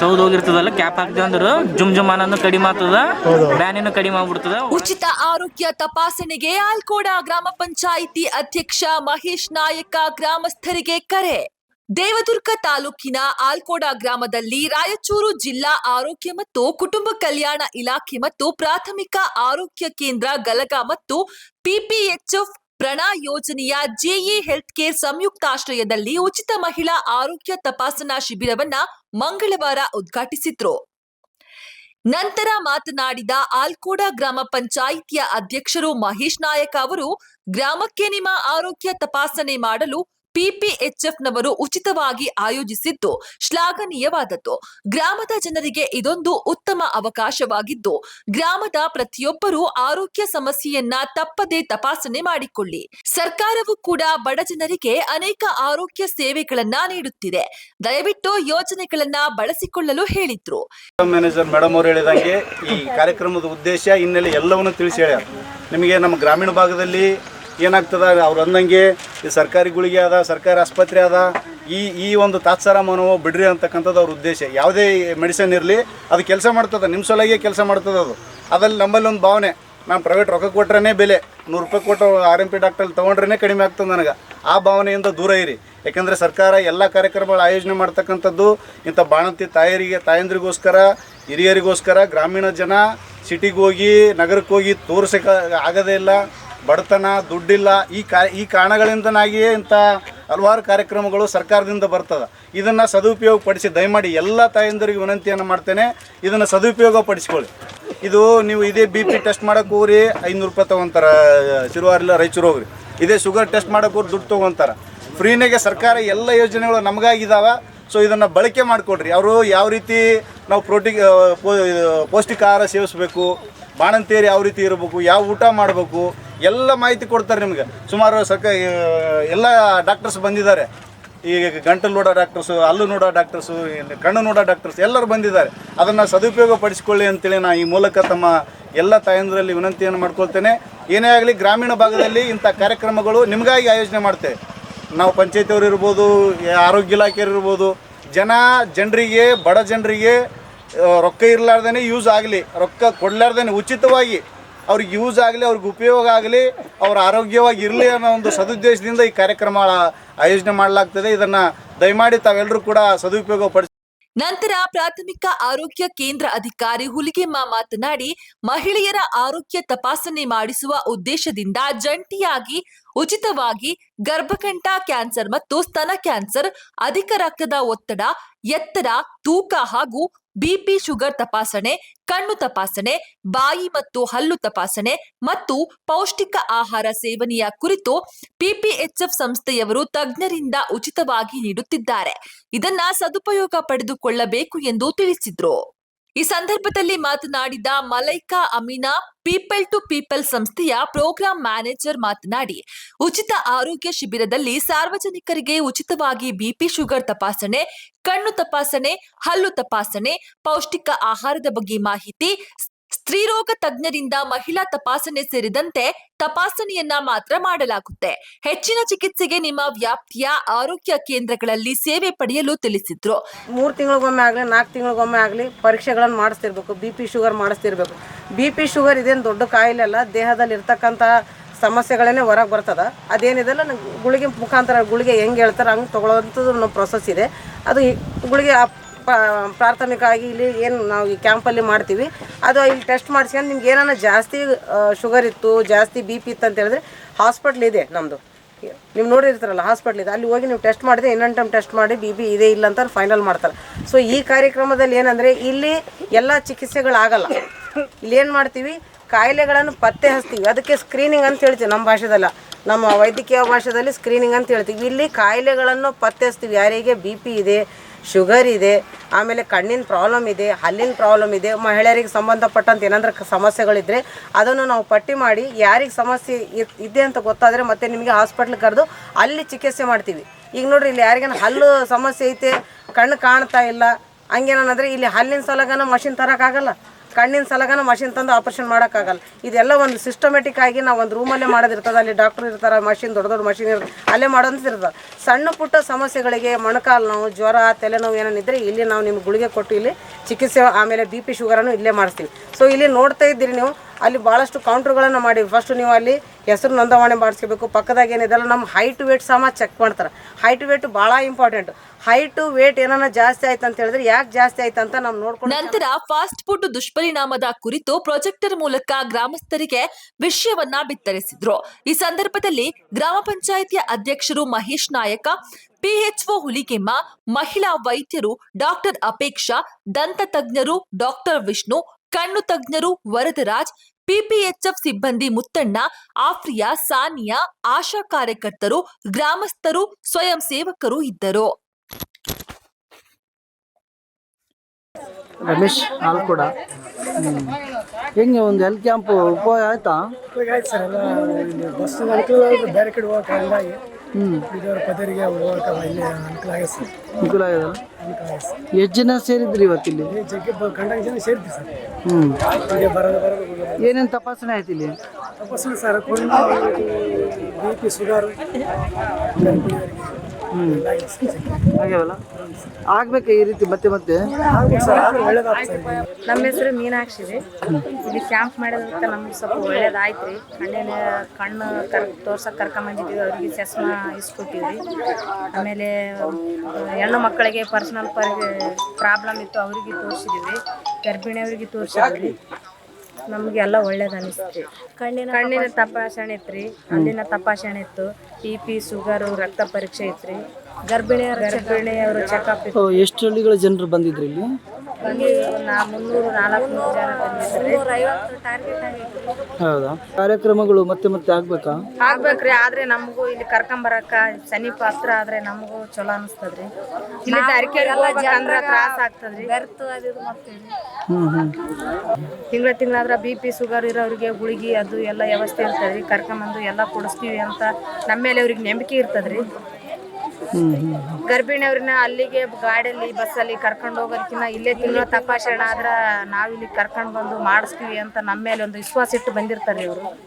Saud ಹೋಗಿರ್ತದಲ್ಲ cap ಹಾಕ್ತೀವಿ ಅಂದ್ರೆ ಜುಮ್ ಜುಮ್ ಅನ್ನೋದು ಕಡಿಮೆ ಆಗ್ತದ ಬ್ಯಾನಿನೂ ಕಡಿಮೆ ಆಗ್ಬಿಡ್ತದ. ಉಚಿತ ಆರೋಗ್ಯ ತಪಾಸಣೆಗೆ ಆಲ್ಕೋಡ ಗ್ರಾಮ ಪಂಚಾಯಿತಿ ಅಧ್ಯಕ್ಷ ಮಹೇಶ್ ನಾಯಕ ಗ್ರಾಮಸ್ಥರಿಗೆ ಕರೆ. ದೇವದುರ್ಗ ತಾಲೂಕಿನ ಆಲ್ಕೋಡ ಗ್ರಾಮದಲ್ಲಿ ರಾಯಚೂರು ಜಿಲ್ಲಾ ಆರೋಗ್ಯ ಮತ್ತು ಕುಟುಂಬ ಕಲ್ಯಾಣ ಇಲಾಖೆ ಮತ್ತು ಪ್ರಾಥಮಿಕ ಆರೋಗ್ಯ ಕೇಂದ್ರ ಗಲಗ ಮತ್ತು ಪಿಪಿಎಚ್ಎಫ್ ಪ್ರಣ ಯೋಜನೆಯ ಜೆಇ ಹೆಲ್ತ್ ಕೇರ್ ಸಂಯುಕ್ತಾಶ್ರಯದಲ್ಲಿ ಉಚಿತ ಮಹಿಳಾ ಆರೋಗ್ಯ ತಪಾಸಣಾ ಶಿಬಿರವನ್ನ ಮಂಗಳವಾರ ಉದ್ಘಾಟಿಸಿದ್ರು. ನಂತರ ಮಾತನಾಡಿದ ಆಲ್ಕೋಡ ಗ್ರಾಮ ಪಂಚಾಯಿತಿಯ ಅಧ್ಯಕ್ಷರು ಮಹೇಶ್ ನಾಯಕ ಅವರು, ಗ್ರಾಮಕ್ಕೆ ನಿಮ್ಮ ಆರೋಗ್ಯ ತಪಾಸಣೆ ಮಾಡಲು ಪಿಪಿಎಚ್ಎಫ್ನವರು ಉಚಿತವಾಗಿ ಆಯೋಜಿಸಿದ್ದು ಶ್ಲಾಘನೀಯವಾದದ್ದು. ಗ್ರಾಮದ ಜನರಿಗೆ ಇದೊಂದು ಉತ್ತಮ ಅವಕಾಶವಾಗಿದ್ದು, ಗ್ರಾಮದ ಪ್ರತಿಯೊಬ್ಬರೂ ಆರೋಗ್ಯ ಸಮಸ್ಯೆಯನ್ನ ತಪ್ಪದೆ ತಪಾಸಣೆ ಮಾಡಿಕೊಳ್ಳಿ. ಸರ್ಕಾರವು ಕೂಡ ಬಡ ಜನರಿಗೆ ಅನೇಕ ಆರೋಗ್ಯ ಸೇವೆಗಳನ್ನ ನೀಡುತ್ತಿದೆ. ದಯವಿಟ್ಟು ಯೋಜನೆಗಳನ್ನ ಬಳಸಿಕೊಳ್ಳಲು ಹೇಳಿದ್ರು. ಮ್ಯಾನೇಜರ್ ಮೇಡಮ್ ಅವರು ಹೇಳಿದಂಗೆ ಈ ಕಾರ್ಯಕ್ರಮದ ಉದ್ದೇಶ ಹಿನ್ನೆಲೆ ಎಲ್ಲವನ್ನು ತಿಳಿಸಿ ನಿಮಗೆ ನಮ್ಮ ಗ್ರಾಮೀಣ ಭಾಗದಲ್ಲಿ ಏನಾಗ್ತದ ಅವ್ರು ಅಂದಂಗೆ ಈ ಸರ್ಕಾರಿ ಗುಳಿಗೆ ಅದ ಸರ್ಕಾರಿ ಆಸ್ಪತ್ರೆ ಅದ ಈ ಈ ಒಂದು ತಾತ್ಸಾರ ಮನೋಭಾವ ಬಿಡ್ರಿ ಅಂತಕ್ಕಂಥದ್ದು ಅವ್ರ ಉದ್ದೇಶ. ಯಾವುದೇ ಮೆಡಿಸಿನ್ ಇರಲಿ, ಅದು ಕೆಲಸ ಮಾಡ್ತದೆ ನಿಮ್ಮ ಸಲುವಾಗಿ ಕೆಲಸ ಮಾಡ್ತದೆ ಅದು. ಅದಲ್ಲಿ ನಮ್ಮಲ್ಲಿ ಒಂದು ಭಾವನೆ, ನಾನು ಪ್ರೈವೇಟ್ ರೊಕ್ಕ ಕೊಟ್ರೇ ಬೆಲೆ, ನೂರು ರೂಪಾಯಿ ಕೊಟ್ಟು ಆರ್ ಎಂ ಪಿ ಡಾಕ್ಟರ್ ತೊಗೊಂಡ್ರೇ ಕಡಿಮೆ ಆಗ್ತದೆ ನನಗೆ. ಆ ಭಾವನೆಯಿಂದ ದೂರ ಇರಿ. ಯಾಕಂದರೆ ಸರ್ಕಾರ ಎಲ್ಲ ಕಾರ್ಯಕ್ರಮಗಳು ಆಯೋಜನೆ ಮಾಡ್ತಕ್ಕಂಥದ್ದು, ಇಂಥ ಬಾಣಂತಿ ತಾಯರಿಗೆ, ತಾಯಂದ್ರಿಗೋಸ್ಕರ, ಹಿರಿಯರಿಗೋಸ್ಕರ, ಗ್ರಾಮೀಣ ಜನ ಸಿಟಿಗೆ ಹೋಗಿ ನಗರಕ್ಕೆ ಹೋಗಿ ತೋರಿಸೋಕೆ ಆಗೋದೇ ಇಲ್ಲ. ಬಡತನ, ದುಡ್ಡಿಲ್ಲ, ಈ ಕಾ, ಈ ಕಾರಣಗಳಿಂದನಾಗಿಯೇ ಇಂಥ ಹಲವಾರು ಕಾರ್ಯಕ್ರಮಗಳು ಸರ್ಕಾರದಿಂದ ಬರ್ತದೆ. ಇದನ್ನು ಸದುಪಯೋಗ ಪಡಿಸಿ ದಯಮಾಡಿ ಎಲ್ಲ ತಾಯಂದಿರಿಗೆ ವಿನಂತಿಯನ್ನು ಮಾಡ್ತೇನೆ. ಇದನ್ನು ಸದುಪಯೋಗ ಪಡಿಸ್ಕೊಳ್ಳಿ ಇದು ನೀವು ಇದೇ ಬಿ ಪಿ ಟೆಸ್ಟ್ ಮಾಡೋಕೆ ಹೋಗ್ರಿ, ಐನೂರು ರೂಪಾಯಿ ತೊಗೊತಾರೆ ಶಿರುವಾರಿಲ್ಲ ರಾಯಚೂರು ಹೋಗ್ರಿ. ಇದೇ ಶುಗರ್ ಟೆಸ್ಟ್ ಮಾಡೋಕೆ ಹೋಗಿ ದುಡ್ಡು ತೊಗೊತಾರೆ. ಫ್ರೀನಾಗೆ ಸರ್ಕಾರ ಎಲ್ಲ ಯೋಜನೆಗಳು ನಮಗಾಗಿದ್ದಾವೆ ಸೊ ಇದನ್ನು ಬಳಕೆ ಮಾಡಿಕೊಡ್ರಿ. ಅವರು ಯಾವ ರೀತಿ ನಾವು ಪ್ರೋಟಿ ಪೌಷ್ಟಿಕ ಆಹಾರ ಸೇವಿಸಬೇಕು, ಬಾಣಂತಿಯರು ಯಾವ ರೀತಿ ಇರಬೇಕು, ಯಾವ ಊಟ ಮಾಡಬೇಕು ಎಲ್ಲ ಮಾಹಿತಿ ಕೊಡ್ತಾರೆ ನಿಮಗೆ. ಸುಮಾರು ಸಕ ಎಲ್ಲ ಡಾಕ್ಟರ್ಸ್ ಬಂದಿದ್ದಾರೆ. ಈಗ ಗಂಟಲು ನೋಡೋ ಡಾಕ್ಟರ್ಸು ಅಲ್ಲು ನೋಡೋ ಡಾಕ್ಟರ್ಸು ಕಣ್ಣು ನೋಡೋ ಡಾಕ್ಟರ್ಸ್ ಎಲ್ಲರೂ ಬಂದಿದ್ದಾರೆ. ಅದನ್ನು ಸದುಪಯೋಗ ಪಡಿಸ್ಕೊಳ್ಳಿ ಅಂತೇಳಿ ನಾನು ಈ ಮೂಲಕ ತಮ್ಮ ಎಲ್ಲ ತಾಯಂದರಲ್ಲಿ ವಿನಂತಿಯನ್ನು ಮಾಡ್ಕೊಳ್ತೇನೆ. ಏನೇ ಆಗಲಿ ಗ್ರಾಮೀಣ ಭಾಗದಲ್ಲಿ ಇಂಥ ಕಾರ್ಯಕ್ರಮಗಳು ನಿಮಗಾಗಿ ಆಯೋಜನೆ ಮಾಡ್ತೇವೆ. ನಾವು ಪಂಚಾಯತಿಯವರು ಇರ್ಬೋದು ಆರೋಗ್ಯ ಇಲಾಖೆಯವರು ಇರ್ಬೋದು, ಜನ, ಜನರಿಗೆ, ಬಡ ಜನರಿಗೆ ರೊಕ್ಕ ಇರಲಾರ್ದೇ ಯೂಸ್ ಆಗಲಿ, ರೊಕ್ಕ ಕೊಡಲಾರ್ದೇ ಉಚಿತವಾಗಿ ಅವ್ರಿಗೆ ಯೂಸ್ ಆಗಲಿ, ಅವ್ರಿಗೆ ಉಪಯೋಗ ಆಗಲಿ, ಅವ್ರ ಆರೋಗ್ಯವಾಗಿ ಇರಲಿ ಅನ್ನೋ ಒಂದು ಸದುದ್ದೇಶದಿಂದ ಈ ಕಾರ್ಯಕ್ರಮ ಆಯೋಜನೆ ಮಾಡಲಾಗ್ತದೆ. ಇದನ್ನು ದಯಮಾಡಿ ತಾವೆಲ್ಲರೂ ಕೂಡ ಸದುಪಯೋಗ ಪಡಿಸಿ ನಂತರ ಪ್ರಾಥಮಿಕ ಆರೋಗ್ಯ ಕೇಂದ್ರ ಅಧಿಕಾರಿ ಹುಲಿಗೆಮ್ಮ ಮಾತನಾಡಿ, ಮಹಿಳೆಯರ ಆರೋಗ್ಯ ತಪಾಸಣೆ ಮಾಡಿಸುವ ಉದ್ದೇಶದಿಂದ ಜಂಟಿಯಾಗಿ, ಉಚಿತವಾಗಿ ಗರ್ಭಕಂಠ ಕ್ಯಾನ್ಸರ್ ಮತ್ತು ಸ್ತನ ಕ್ಯಾನ್ಸರ್, ಅಧಿಕ ರಕ್ತದ ಒತ್ತಡ, ಎತ್ತರ, ತೂಕ ಹಾಗೂ ಬಿಪಿ ಶುಗರ್ ತಪಾಸಣೆ, ಕಣ್ಣು ತಪಾಸಣೆ, ಬಾಯಿ ಮತ್ತು ಹಲ್ಲು ತಪಾಸಣೆ ಮತ್ತು ಪೌಷ್ಟಿಕ ಆಹಾರ ಸೇವನೆಯ ಕುರಿತು ಪಿಪಿಎಚ್ಎಫ್ ಸಂಸ್ಥೆಯವರು ತಜ್ಞರಿಂದ ಉಚಿತವಾಗಿ ನೀಡುತ್ತಿದ್ದಾರೆ. ಇದನ್ನ ಸದುಪಯೋಗ ಪಡೆದುಕೊಳ್ಳಬೇಕು ಎಂದು ತಿಳಿಸಿದ್ರು. ಈ ಸಂದರ್ಭದಲ್ಲಿ ಮಾತನಾಡಿದ Malaika Amina, people to people ಸಂಸ್ಥೆಯ ಪ್ರೋಗ್ರಾಂ ಮ್ಯಾನೇಜರ್ ಮಾತನಾಡಿ, ಉಚಿತ ಆರೋಗ್ಯ ಶಿಬಿರದಲ್ಲಿ ಸಾರ್ವಜನಿಕರಿಗೆ ಉಚಿತವಾಗಿ ಬಿಪಿ ಶುಗರ್ ತಪಾಸಣೆ, ಕಣ್ಣು ತಪಾಸಣೆ, ಹಲ್ಲು ತಪಾಸಣೆ, ಪೌಷ್ಟಿಕ ಆಹಾರದ ಬಗ್ಗೆ ಮಾಹಿತಿ ಸ್ತ್ರೀರೋಗ ತಜ್ಞರಿಂದ ಮಹಿಳಾ ತಪಾಸಣೆ ಸೇರಿದಂತೆ ತಪಾಸಣೆಯನ್ನ ಮಾತ್ರ ಮಾಡಲಾಗುತ್ತೆ. ಹೆಚ್ಚಿನ ಚಿಕಿತ್ಸೆಗೆ ನಿಮ್ಮ ವ್ಯಾಪ್ತಿಯ ಆರೋಗ್ಯ ಕೇಂದ್ರಗಳಲ್ಲಿ ಸೇವೆ ಪಡೆಯಲು ತಿಳಿಸಿದ್ರು. ಮೂರು ತಿಂಗಳಿಗೊಮ್ಮೆ ಆಗಲಿ, ನಾಲ್ಕು ತಿಂಗಳಿಗೊಮ್ಮೆ ಆಗಲಿ ಪರೀಕ್ಷೆಗಳನ್ನು ಮಾಡಿಸ್ತಿರ್ಬೇಕು, ಬಿ ಪಿ ಶುಗರ್ ಮಾಡಿಸ್ತಿರ್ಬೇಕು. ಬಿ ಪಿ ಶುಗರ್ ಇದೇನು ದೊಡ್ಡ ಕಾಯಿಲೆ ಅಲ್ಲ, ದೇಹದಲ್ಲಿ ಇರ್ತಕ್ಕಂಥ ಸಮಸ್ಯೆಗಳೇ ಹೊರಗೆ ಬರ್ತದೆ. ಅದೇನಿದೆಲ್ಲ ಗುಳಿಗೆ ಮುಖಾಂತರ ಗುಳಿಗೆ ಹೆಂಗೆ ಹೇಳ್ತಾರೆ ಹಂಗೆ ತೊಗೊಳ್ಳೋವಂಥದ್ದು ಪ್ರೊಸೆಸ್ ಇದೆ. ಅದು ಗುಳಿಗೆ ಪ್ರಾಥಮಿಕವಾಗಿ ಇಲ್ಲಿ ಏನು ನಾವು ಈ ಕ್ಯಾಂಪಲ್ಲಿ ಮಾಡ್ತೀವಿ. ಅದು ಇಲ್ಲಿ ಟೆಸ್ಟ್ ಮಾಡಿಸ್ಕೊಂಡು ನಿಮ್ಗೆ ಏನಾರ ಜಾಸ್ತಿ ಶುಗರ್ ಇತ್ತು, ಜಾಸ್ತಿ ಬಿ ಪಿ ಇತ್ತು ಅಂತ ಹೇಳಿದ್ರೆ ಹಾಸ್ಪಿಟ್ಲ್ ಇದೆ ನಮ್ಮದು ನೀವು ನೋಡಿರ್ತಾರಲ್ಲ ಹಾಸ್ಪಿಟ್ಲ್ ಇದೆ. ಅಲ್ಲಿ ಹೋಗಿ ನೀವು ಟೆಸ್ಟ್ ಮಾಡಿದೆ ಇನ್ನೊಂದು ಟೈಮ್ ಟೆಸ್ಟ್ ಮಾಡಿ ಬಿ ಪಿ ಇದೆ ಇಲ್ಲ ಅಂತ ಫೈನಲ್ ಮಾಡ್ತಾರೆ. ಸೊ ಈ ಕಾರ್ಯಕ್ರಮದಲ್ಲಿ ಏನಂದರೆ ಇಲ್ಲಿ ಎಲ್ಲ ಚಿಕಿತ್ಸೆಗಳಾಗಲ್ಲ. ಇಲ್ಲಿ ಏನು ಮಾಡ್ತೀವಿ? ಕಾಯಿಲೆಗಳನ್ನು ಪತ್ತೆ ಹಚ್ತೀವಿ. ಅದಕ್ಕೆ ಸ್ಕ್ರೀನಿಂಗ್ ಅಂತ ಹೇಳ್ತೀವಿ ನಮ್ಮ ಭಾಷೆದಲ್ಲ. ನಮ್ಮ ವೈದ್ಯಕೀಯ ಭಾಷೆದಲ್ಲಿ ಸ್ಕ್ರೀನಿಂಗ್ ಅಂತ ಹೇಳ್ತೀವಿ. ಇಲ್ಲಿ ಕಾಯಿಲೆಗಳನ್ನು ಪತ್ತೆ ಹಚ್ತೀವಿ. ಯಾರಿಗೆ ಬಿ ಪಿ ಇದೆ ಶುಗರ್ ಇದೆ, ಆಮೇಲೆ ಕಣ್ಣಿನ ಪ್ರಾಬ್ಲಮ್ ಇದೆ, ಹಲ್ಲಿನ ಪ್ರಾಬ್ಲಮ್ ಇದೆ, ಮಹಿಳೆಯರಿಗೆ ಸಂಬಂಧಪಟ್ಟಂತ ಏನಾದರೂ ಸಮಸ್ಯೆಗಳಿದ್ದರೆ ಅದನ್ನು ನಾವು ಪಟ್ಟಿ ಮಾಡಿ ಯಾರಿಗೆ ಸಮಸ್ಯೆ ಇದ್- ಅಂತ ಗೊತ್ತಾದರೆ ಮತ್ತೆ ನಿಮಗೆ ಹಾಸ್ಪಿಟ್ಲಿಗೆ ಕರೆದು ಅಲ್ಲಿ ಚಿಕಿತ್ಸೆ ಮಾಡ್ತೀವಿ. ಈಗ ನೋಡ್ರಿ ಇಲ್ಲಿ ಯಾರಿಗೇನು ಹಲ್ಲು ಸಮಸ್ಯೆ ಐತೆ, ಕಣ್ಣು ಕಾಣ್ತಾ ಇಲ್ಲ, ಹಂಗೇನಂದ್ರೆ ಇಲ್ಲಿ ಹಲ್ಲಿನ ಸಲಗನ ಮಷಿನ್ ತರೋಕ್ಕಾಗಲ್ಲ ಕಣ್ಣಿನ ಸಲಗನ ಮಷಿನ್ ತಂದು ಆಪರೇಷನ್ ಮಾಡೋಕ್ಕಾಗಲ್ಲ. ಇದೆಲ್ಲ ಒಂದು ಸಿಸ್ಟಮೆಟಿಕ್ ಆಗಿ ನಾವು ಒಂದು ರೂಮಲ್ಲೇ ಮಾಡೋದಿರ್ತದೆ. ಅಲ್ಲಿ ಡಾಕ್ಟರ್ ಇರ್ತಾರೆ ಮಷಿನ್ ದೊಡ್ಡ ದೊಡ್ಡ ಮಷಿನ್ ಇರ್ತದೆ ಅಲ್ಲೇ ಮಾಡೋದಿರ್ತದೆ ಸಣ್ಣ ಪುಟ್ಟ ಸಮಸ್ಯೆಗಳಿಗೆ ಮೊಣಕಾಲು ನೋವು, ಜ್ವರ, ತಲೆನೋವು ಏನೇನಿದ್ರೆ ಇಲ್ಲಿ ನಾವು ನಿಮ್ಗೆ ಗುಳಿಗೆ ಕೊಟ್ಟು ಇಲ್ಲಿ ಚಿಕಿತ್ಸೆ, ಆಮೇಲೆ ಬಿ ಪಿ ಶುಗರನ್ನು ಇಲ್ಲೇ ಮಾಡಿಸ್ತೀವಿ. ಸೊ ಇಲ್ಲಿ ನೋಡ್ತಾ ಇದ್ದೀರಿ ನೀವು ಅಲ್ಲಿ ಭಾಳಷ್ಟು ಕೌಂಟ್ರ್ಗಳನ್ನು ಮಾಡಿ ಫಸ್ಟ್ ನೀವು ಅಲ್ಲಿ ಹೆಸರು ನೋಂದಾವಣೆ ಮಾಡಿಸ್ಕೋಬೇಕು. ಪಕ್ಕದಾಗ ಏನಿದೆಲ್ಲ ನಮ್ಮ ಹೈಟ್ ವೇಟ್ ಸಮ ಚೆಕ್ ಮಾಡ್ತಾರೆ. ಹೈಟ್ ವೇಟ್ ಭಾಳ ಇಂಪಾರ್ಟೆಂಟ್ ಹೈಟ್ ವೇಟ್ ಏನಾನ ಜಾಸ್ತಿ ಆಯ್ತು ಅಂತ ಹೇಳಿದ್ರೆ ಯಾಕೆ ಜಾಸ್ತಿ ಆಯ್ತು ಅಂತ ನಾವು ನೋಡ್ಕೊಂಡು ನಂತರ ಫಾಸ್ಟ್ ಫುಡ್ ದುಷ್ಪರಿಣಾಮದ ಕುರಿತು ಪ್ರೊಜೆಕ್ಟರ್ ಮೂಲಕ ಗ್ರಾಮಸ್ಥರಿಗೆ ವಿಷಯವನ್ನ ಬಿತ್ತರಿಸಿದ್ರು. ಈ ಸಂದರ್ಭದಲ್ಲಿ ಗ್ರಾಮ ಪಂಚಾಯಿತಿಯ ಅಧ್ಯಕ್ಷರು ಮಹೇಶ್ ನಾಯಕ ಪಿಎಚ್ಒ ಹುಲಿಗೆಮ್ಮ ಮಹಿಳಾ ವೈದ್ಯರು ಡಾಕ್ಟರ್ ಅಪೇಕ್ಷಾ ದಂತ ತಜ್ಞರು ಡಾಕ್ಟರ್ ವಿಷ್ಣು ಕಣ್ಣು ತಜ್ಞರು ವರದರಾಜ್ ಪಿಪಿಎಚ್ಎಫ್ ಸಿಬ್ಬಂದಿ ಮುತ್ತಣ್ಣ ಆಫ್ರಿಯಾ ಸಾನಿಯಾ ಆಶಾ ಕಾರ್ಯಕರ್ತರು ಗ್ರಾಮಸ್ಥರು ಸ್ವಯಂ ಸೇವಕರು ಇದ್ದರು. ರಮೇಶ್ ಆಲ್ಕೋಡ ಹೆಂಗೆ ಒಂದು ಹೆಲ್ತ್ ಕ್ಯಾಂಪ್ ಉಪಯೋಗ ಆಯ್ತಾ? ಆಯ್ತು ಸರ್ ಎಲ್ಲ ಬಸ್ ಅನುಕೂಲ ಬೇರೆ ಕಡೆ ಹೋಗಕ್ಕೆ ಹಂಗಾಗಿ. ಇದರ ಪದರಿಗೆ ಹೋಗಕ್ಕೆ ಇಲ್ಲಿ ಅನುಕೂಲ ಆಗಿದೆ ಸರ್. ಅನುಕೂಲ ಆಗ್ಯದ ಅನುಕೂಲ ಆಗಿದೆ ಸರ್. ಎಷ್ಟು ಜನ ಸೇರಿದ್ರಿ ಇವತ್ತಿಲ್ಲಿ? ಈ ಜಗ್ಗೆ ಬ- ಜನ ಸೇರ್ತೀವಿ ಸರ್. ಹ್ಞೂ ಹೀಗೆ ಬರೋದು ಬರೋದು ಹೋಗೋದು. ಏನೇನು ತಪಾಸಣೆ ಆಯ್ತು ಇಲ್ಲಿ? ತಪಾಸಣೆ ಸರ್ ಕೊಂಡು ಬಿ ಪಿ ಆಗ್ಯಾವಲ್ಲ ಆಗ್ಬೇಕಾ ಈ ರೀತಿ ಮತ್ತೆ ಮತ್ತೆ? ನಮ್ಮ ಹೆಸರು ಮೀನಾಕ್ಷಿ ರೀ. ಇಲ್ಲಿ ಕ್ಯಾಂಪ್ ಮಾಡಿದ್ರೆ ನಮ್ಗೆ ಸ್ವಲ್ಪ ಒಳ್ಳೇದಾಯ್ತು ರೀ ಕಣ್ಣಿನ ಕಣ್ಣು ಕರ್ ತೋರ್ಸಕ್ಕೆ ಕರ್ಕೊಂಬಂದಿದ್ದೀವಿ. ಅವ್ರಿಗೆ ಚಸ್ಮಾ ಇಸ್ಕೊಟ್ಟಿವಿ ಆಮೇಲೆ ಹೆಣ್ಣು ಮಕ್ಕಳಿಗೆ ಪರ್ಸನಲ್ ಪರ್ ಪ್ರಾಬ್ಲಮ್ ಇತ್ತು. ಅವರಿಗೆ ತೋರಿಸಿದ್ವಿ. ಗರ್ಭಿಣಿಯವ್ರಿಗೆ ತೋರಿಸಿದ್ವಿ. ನಮಗೆ ಎಲ್ಲ ಒಳ್ಳೇದು ಅನಿಸ್ತು ಕಣ್ಣಿನ ಕಣ್ಣಿನ ತಪಾಸಣೆ ಇತ್ರಿ ಅಲ್ಲಿನ ತಪಾಸಣೆ ಇತ್ತು. ಬಿ ಪಿ ಶುಗರು ರಕ್ತ ಪರೀಕ್ಷೆ ಇತ್ರಿ. ರೀ ಗರ್ಭಿಣಿಯರ ಗರ್ಭಿಣಿಯವರು ಚೆಕಪ್ ಇತ್ತು. ಎಷ್ಟು ಹಳ್ಳಿಗಳ ಜನರು ಬಂದಿದ್ರು ಇಲ್ಲಿ? ಹೌದಾ? ಕಾರ್ಯಕ್ರಮಗಳು ಮತ್ತೆ ಮತ್ತೆ ಆಗ್ಬೇಕಾ? ಆಗ್ಬೇಕ್ರಿ ಆದ್ರೆ ನಮಗೂ ಇಲ್ಲಿ ಕರ್ಕೊಂಬರಕ ಸಮೀಪ ಹತ್ರ ಆದ್ರೆ ನಮಗೂ ಚಲೋ ಅನಿಸ್ತದ್ರಿ. ಇಲ್ಲಿ ಅರಿಕೆರೆ ಹೋಗ್ಬೇಕಂದ್ರ ತ್ರಾಸ ಆಗ್ತದ್ರಿ. ತಿಂಗಳ ತಿಂಗಳಾದ್ರ ಬಿ ಪಿ ಶುಗರ್ ಇರೋರಿಗೆ ಗುಳಿಗೆ ಅದು ಎಲ್ಲ ವ್ಯವಸ್ಥೆ ಇರ್ತದ್ರಿ. ಕರ್ಕೊಂಬಂದು ಎಲ್ಲ ಕೊಡಿಸ್ತೀವಿ ಅಂತ ನಮ್ಮ ಮೇಲೆ ಅವ್ರಿಗೆ ನಂಬಿಕೆ ಇರ್ತದ್ರಿ. ಗರ್ಭಿಣಿಯವ್ರನ್ನ ಅಲ್ಲಿಗೆ ಗಾಡಿಯಲ್ಲಿ ಬಸ್ಸಲ್ಲಿ ಕರ್ಕೊಂಡು ಹೋಗೋದಕ್ಕಿಂತ ಇಲ್ಲೇ ತಿಂಗಳ ತಪಾಸಣೆ ಆದ್ರೆ ನಾವಿಲ್ಲಿ ಕರ್ಕೊಂಡು ಬಂದು ಮಾಡಿಸ್ತೀವಿ ಅಂತ ನಮ್ಮ ಮೇಲೆ ಒಂದು ವಿಶ್ವಾಸ ಇಟ್ಟು ಬಂದಿರ್ತಾರೆ ಇವರು.